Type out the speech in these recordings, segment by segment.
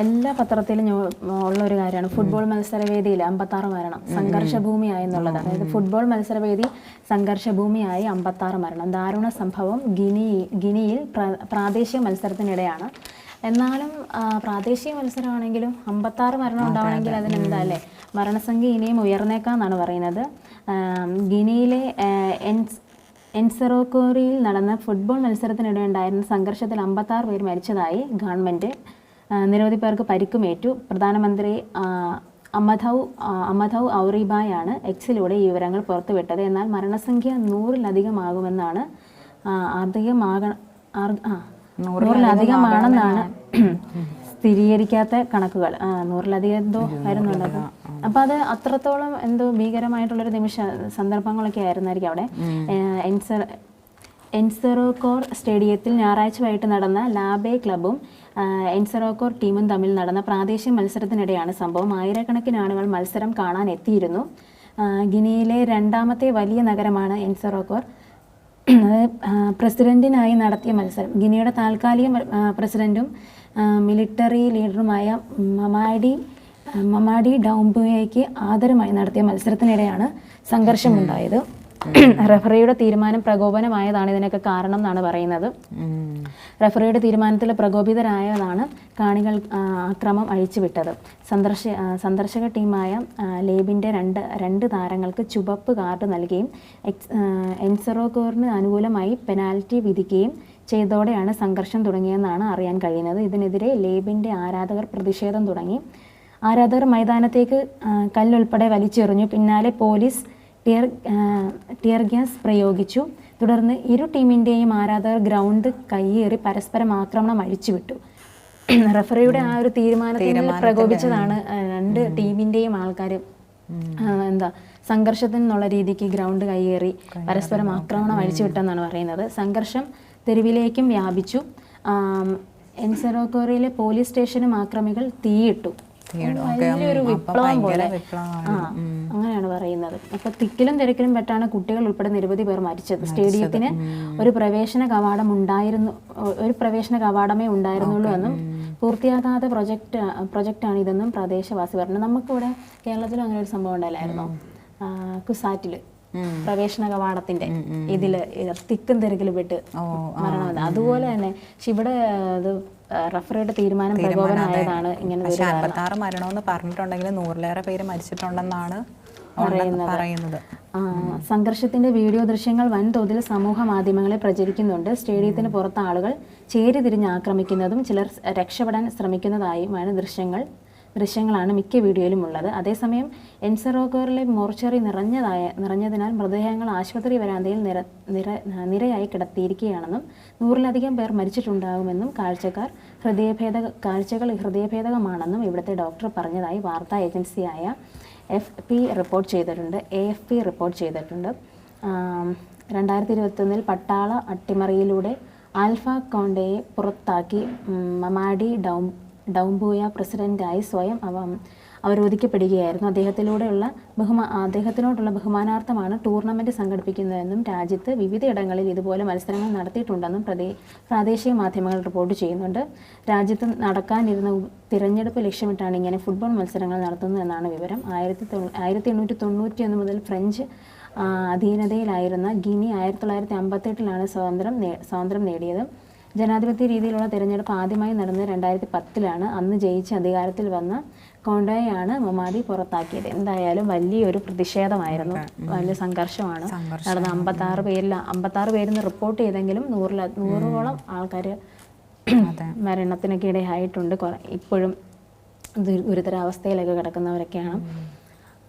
എല്ലാ പത്രത്തിലും ഉള്ള ഒരു കാര്യമാണ് ഫുട്ബോൾ മത്സരവേദിയിൽ അമ്പത്താറ് മരണം സംഘർഷഭൂമിയായി എന്നുള്ളത്. അതായത് ഫുട്ബോൾ മത്സരവേദി സംഘർഷഭൂമിയായി അമ്പത്താറ് മരണം. ദാരുണ സംഭവം ഗിനി ഗിനിയിൽ പ്രാദേശിക മത്സരത്തിനിടെയാണ്. എന്നാലും പ്രാദേശിക മത്സരമാണെങ്കിലും അമ്പത്താറ് മരണം ഉണ്ടാവണമെങ്കിൽ അതിനെന്താല്ലേ മരണസംഖ്യ ഇനിയും ഉയർന്നേക്കാന്നാണ് പറയുന്നത്. ഗിനിയിലെ എൻസ് എൻസെറോക്കോറിയിൽ നടന്ന ഫുട്ബോൾ മത്സരത്തിനിടെ ഉണ്ടായിരുന്ന സംഘർഷത്തിൽ അമ്പത്താറ് പേർ മരിച്ചതായി ഗവൺമെന്റ് നിരവധി പേർക്ക് പരിക്കുമേറ്റു. പ്രധാനമന്ത്രി അമധവ് അമധൗ ഔറിബായാണ് എക്സിലൂടെ ഈ വിവരങ്ങൾ പുറത്തുവിട്ടത്. എന്നാൽ മരണസംഖ്യ നൂറിലധികമാകുമെന്നാണ് ആ, അധികമാക ആർ- ആ, നൂറിലധികമാണെന്നാണ് സ്ഥിരീകരിക്കാത്ത കണക്കുകൾ. നൂറിലധികം എന്തോ വരുന്നുണ്ടത് അപ്പൊ അത് അത്രത്തോളം എന്തോ ഭീകരമായിട്ടുള്ളൊരു നിമിഷ സന്ദർഭങ്ങളൊക്കെ ആയിരുന്നായിരിക്കും അവിടെ. എൻസർ എൻസെറോക്കോർ സ്റ്റേഡിയത്തിൽ ഞായറാഴ്ച വൈകിട്ട് നടന്ന ലാബേ ക്ലബും എൻസെറോക്കോർ ടീമും തമ്മിൽ നടന്ന പ്രാദേശിക മത്സരത്തിനിടെയാണ് സംഭവം. ആയിരക്കണക്കിന് ആളുകൾ മത്സരം കാണാൻ എത്തിയിരുന്നു. ഗിനിയിലെ രണ്ടാമത്തെ വലിയ നഗരമാണ് എൻസറോക്കോർ. പ്രസിഡന്റിനായി നടത്തിയ മത്സരം. ഗിനിയുടെ താൽക്കാലിക പ്രസിഡന്റും മിലിറ്ററി ലീഡറുമായ മമാഡി മമാഡി ഡൗംബുയയ്ക്ക് ആദരമായി നടത്തിയ മത്സരത്തിനിടെയാണ് സംഘർഷമുണ്ടായത്. റഫറിയുടെ തീരുമാനം പ്രകോപനമായതാണ് ഇതിനൊക്കെ കാരണം എന്നാണ് പറയുന്നത്. റഫറിയുടെ തീരുമാനത്തിൽ പ്രകോപിതരായതാണ് കാണികൾ അക്രമം അഴിച്ചുവിട്ടത്. സന്ദർശ സന്ദർശക ടീമായ ലേബിന്റെ രണ്ട് രണ്ട് താരങ്ങൾക്ക് ചുവപ്പ് കാർഡ് നൽകുകയും എൻസറോക്കോറിന് അനുകൂലമായി പെനാൽറ്റി വിധിക്കുകയും ചെയ്തതോടെയാണ് സംഘർഷം തുടങ്ങിയെന്നാണ് അറിയാൻ കഴിയുന്നത്. ഇതിനെതിരെ ലേബിന്റെ ആരാധകർ പ്രതിഷേധം തുടങ്ങി. ആരാധകർ മൈതാനത്തേക്ക് കല്ലുൾപ്പെടെ വലിച്ചെറിഞ്ഞു. പിന്നാലെ പോലീസ് ടിയർ ടിയർ ഗ്യാസ് പ്രയോഗിച്ചു. തുടർന്ന് ഇരു ടീമിന്റെയും ആരാധകർ ഗ്രൗണ്ട് കയ്യേറി പരസ്പരം ആക്രമണം അഴിച്ചുവിട്ടു. റഫറിയുടെ ആ ഒരു തീരുമാനത്തിൽ പ്രകോപിച്ചതാണ് രണ്ട് ടീമിന്റെയും ആൾക്കാർ എന്താ സംഘർഷത്തിൽ നിന്നുള്ള രീതിക്ക് ഗ്രൗണ്ട് കയ്യേറി പരസ്പരം ആക്രമണം. അഴിച്ചുവിട്ടെന്നാണ് പറയുന്നത്. സംഘർഷം തെരുവിലേക്കും വ്യാപിച്ചു. എൻസെറോക്കോറിയിലെ പോലീസ് സ്റ്റേഷനും ആക്രമികൾ തീയിട്ടു. വലിയൊരു വിപ്ലവം പോലെ. ആ. അങ്ങനെയാണ് പറയുന്നത്. അപ്പൊ തിക്കിലും തിരക്കിലും പെട്ടാണ് കുട്ടികൾ ഉൾപ്പെടെ നിരവധി പേർ മരിച്ചത്. സ്റ്റേഡിയത്തിന് ഒരു പ്രവേശന കവാടം ഉണ്ടായിരുന്നു ഒരു പ്രവേശന കവാടമേ ഉണ്ടായിരുന്നുള്ളൂ എന്നും പൂർത്തിയാകാത്ത പ്രൊജക്റ്റ് പ്രൊജക്റ്റാണ് ഇതെന്നും പ്രദേശവാസി പറഞ്ഞു. നമുക്കിവിടെ കേരളത്തിലും അങ്ങനെ ഒരു സംഭവം ഉണ്ടായില്ലായിരുന്നോ? കുസാറ്റിൽ പ്രവേശന കവാടത്തിന്റെ ഇതിൽ ഇത് തിക്കും തിരക്കിലും വിട്ട് മരണം അതുപോലെ തന്നെ പക്ഷെ ഇവിടെ ഇത് റഫറിയുടെ തീരുമാനം പ്രകോപനമായതാണ് ഇങ്ങനെ മരണമെന്ന് പറഞ്ഞിട്ടുണ്ടെങ്കിൽ നൂറിലേറെ പേര് മരിച്ചിട്ടുണ്ടെന്നാണ് പറയുന്നത്. സംഘർഷത്തിന്റെ വീഡിയോ ദൃശ്യങ്ങൾ വൻതോതിൽ സമൂഹ മാധ്യമങ്ങളിൽ പ്രചരിക്കുന്നുണ്ട് സ്റ്റേഡിയത്തിന് പുറത്ത് ആളുകൾ ചേരി തിരിഞ്ഞ് ആക്രമിക്കുന്നതും ചിലർ രക്ഷപ്പെടാൻ ശ്രമിക്കുന്നതായുമാണ് ദൃശ്യങ്ങൾ. ദൃശ്യങ്ങളാണ് മിക്ക വീഡിയോയിലും ഉള്ളത് അതേസമയം എൻസറോക്കോറിലെ മോർച്ചറി നിറഞ്ഞതായ നിറഞ്ഞതിനാൽ മൃതദേഹങ്ങൾ ആശുപത്രി വരാന്തയിൽ നിര നിര നിരയായി കിടത്തിയിരിക്കുകയാണെന്നും നൂറിലധികം പേർ മരിച്ചിട്ടുണ്ടാകുമെന്നും കാഴ്ചക്കാർ ഹൃദയഭേദ കാഴ്ചകൾ ഹൃദയഭേദകമാണെന്നും ഇവിടുത്തെ ഡോക്ടർ പറഞ്ഞതായി വാർത്താ ഏജൻസിയായ എഫ് പി റിപ്പോർട്ട് ചെയ്തിട്ടുണ്ട്. എ എഫ് പി റിപ്പോർട്ട് ചെയ്തിട്ടുണ്ട്. രണ്ടായിരത്തി ഇരുപത്തൊന്നിൽ പട്ടാള അട്ടിമറിയിലൂടെ ആൽഫ കോണ്ടയെ പുറത്താക്കി. മമാഡി ഡൗ ഡൗംബൂയ പ്രസിഡന്റായി സ്വയം അവരോധിക്കപ്പെടുകയായിരുന്നു. അദ്ദേഹത്തിലൂടെയുള്ള ബഹുമാ അദ്ദേഹത്തിനോടുള്ള ബഹുമാനാർത്ഥമാണ് ടൂർണമെന്റ് സംഘടിപ്പിക്കുന്നതെന്നും രാജ്യത്ത് വിവിധയിടങ്ങളിൽ ഇതുപോലെ മത്സരങ്ങൾ നടത്തിയിട്ടുണ്ടെന്നും പ്രദേ പ്രാദേശിക മാധ്യമങ്ങൾ റിപ്പോർട്ട് ചെയ്യുന്നുണ്ട്. രാജ്യത്ത് നടക്കാനിരുന്ന തിരഞ്ഞെടുപ്പ് ലക്ഷ്യമിട്ടാണ് ഇങ്ങനെ ഫുട്ബോൾ മത്സരങ്ങൾ നടത്തുന്നതെന്നാണ് വിവരം. ആയിരത്തി തൊണ്ണൂ ആയിരത്തി എണ്ണൂറ്റി തൊണ്ണൂറ്റി ഒന്ന് മുതൽ ഫ്രഞ്ച് അധീനതയിലായിരുന്ന ഗിനി ആയിരത്തി തൊള്ളായിരത്തി അമ്പത്തെട്ടിലാണ് സ്വാതന്ത്ര്യം നേ സ്വാതന്ത്ര്യം നേടിയത്. ജനാധിപത്യ രീതിയിലുള്ള തിരഞ്ഞെടുപ്പ് ആദ്യമായി നടന്നത് രണ്ടായിരത്തി പത്തിലാണ് അന്ന് ജയിച്ച് അധികാരത്തിൽ വന്ന കോണ്ടോയാണ് മൊമാദി പുറത്താക്കിയത്. എന്തായാലും വലിയൊരു പ്രതിഷേധമായിരുന്നു. വലിയ സംഘർഷമാണ്. നടന്ന അമ്പത്താറ് പേരിൽ അമ്പത്താറ് പേരിന്ന് റിപ്പോർട്ട് ചെയ്തെങ്കിലും നൂറില നൂറോളം ആൾക്കാർ മരണത്തിനൊക്കെ ഇടയായിട്ടുണ്ട്. ഇപ്പോഴും ഗുരുതരാവസ്ഥയിലൊക്കെ കിടക്കുന്നവരൊക്കെയാണ്.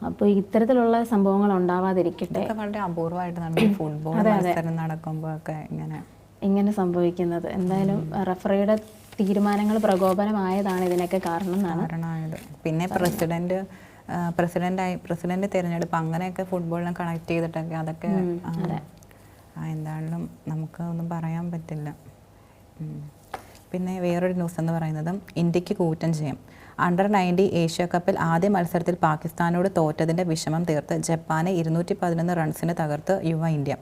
അപ്പോൾ ഇത്തരത്തിലുള്ള സംഭവങ്ങൾ ഉണ്ടാവാതിരിക്കട്ടെ. വളരെ അപൂർവമായിട്ട് നടക്കും ഫുട്ബോൾ മത്സരം നടക്കുമ്പോൾ ഒക്കെ ഇങ്ങനെ ഇങ്ങനെ സംഭവിക്കുന്നത്. എന്തായാലും റഫറിയുടെ തീരുമാനങ്ങൾ പ്രകോപനമായതാണ് ഇതിനൊക്കെ കാരണം എന്നാണ്. കാരണമായത്. പിന്നെ പ്രസിഡന്റ് പ്രസിഡന്റായി പ്രസിഡന്റ് തിരഞ്ഞെടുപ്പ് അങ്ങനെയൊക്കെ ഫുട്ബോളിനെ കണക്ട് ചെയ്തിട്ടൊക്കെ അതൊക്കെ എന്താണെങ്കിലും നമുക്ക് ഒന്നും പറയാൻ പറ്റില്ല. പിന്നെ വേറൊരു ന്യൂസ് എന്ന് പറയുന്നത് ഇന്ത്യയ്ക്ക് കൂറ്റൻ ജയം. അണ്ടർ നയന്റി ഏഷ്യ കപ്പിൽ ആദ്യ മത്സരത്തിൽ പാകിസ്ഥാനോട് തോറ്റതിന്റെ വിഷമം തീർത്ത് ജപ്പാനെ ഇരുന്നൂറ്റി പതിനൊന്ന് റൺസിന് തകർത്ത് യുവ ഇന്ത്യ.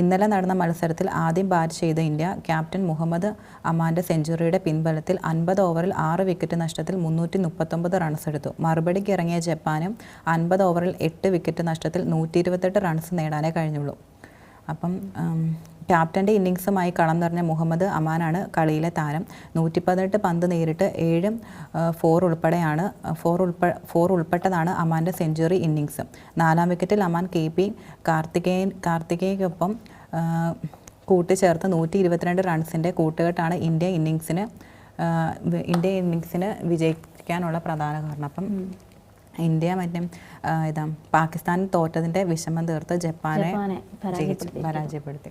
ഇന്നലെ നടന്ന മത്സരത്തിൽ ആദ്യം ബാറ്റ് ചെയ്ത ഇന്ത്യ ക്യാപ്റ്റൻ മുഹമ്മദ് അമാന്റെ സെഞ്ചുറിയുടെ പിൻബലത്തിൽ അൻപത് ഓവറിൽ ആറ് വിക്കറ്റ് നഷ്ടത്തിൽ മുന്നൂറ്റി മുപ്പത്തൊമ്പത് റൺസ് എടുത്തു. മറുപടിക്ക് ഇറങ്ങിയ ജപ്പാനും അൻപത് ഓവറിൽ എട്ട് വിക്കറ്റ് നഷ്ടത്തിൽ നൂറ്റി ഇരുപത്തെട്ട് റൺസ് നേടാനേ കഴിഞ്ഞുള്ളൂ. അപ്പം ക്യാപ്റ്റന്റെ ഇന്നിങ്സുമായി കളം നിറഞ്ഞ മുഹമ്മദ് അമാനാണ് കളിയിലെ താരം. നൂറ്റി പതിനെട്ട് പന്ത് നേരിട്ട് ഏഴും ഫോർ ഉൾപ്പെടെയാണ് ഫോർ ഉൾപ്പെ ഫോർ ഉൾപ്പെട്ടതാണ് അമാന്റെ സെഞ്ചുറി ഇന്നിങ്സ് നാലാം വിക്കറ്റിൽ അമാൻ കെ പി കാർത്തികേയൻ കാർത്തികേയക്കൊപ്പം കൂട്ടിച്ചേർത്ത് നൂറ്റി ഇരുപത്തിരണ്ട് റൺസിന്റെ കൂട്ടുകെട്ടാണ് ഇന്ത്യ ഇന്നിങ്സിന് ഇന്ത്യ ഇന്നിങ്സിന് വിജയിക്കാനുള്ള പ്രധാന കാരണം. അപ്പം ഇന്ത്യ മറ്റേ ഇതാ പാകിസ്ഥാൻ തോറ്റതിന്റെ വിഷമം തീർത്ത് ജപ്പാനെ പരാജയപ്പെടുത്തി.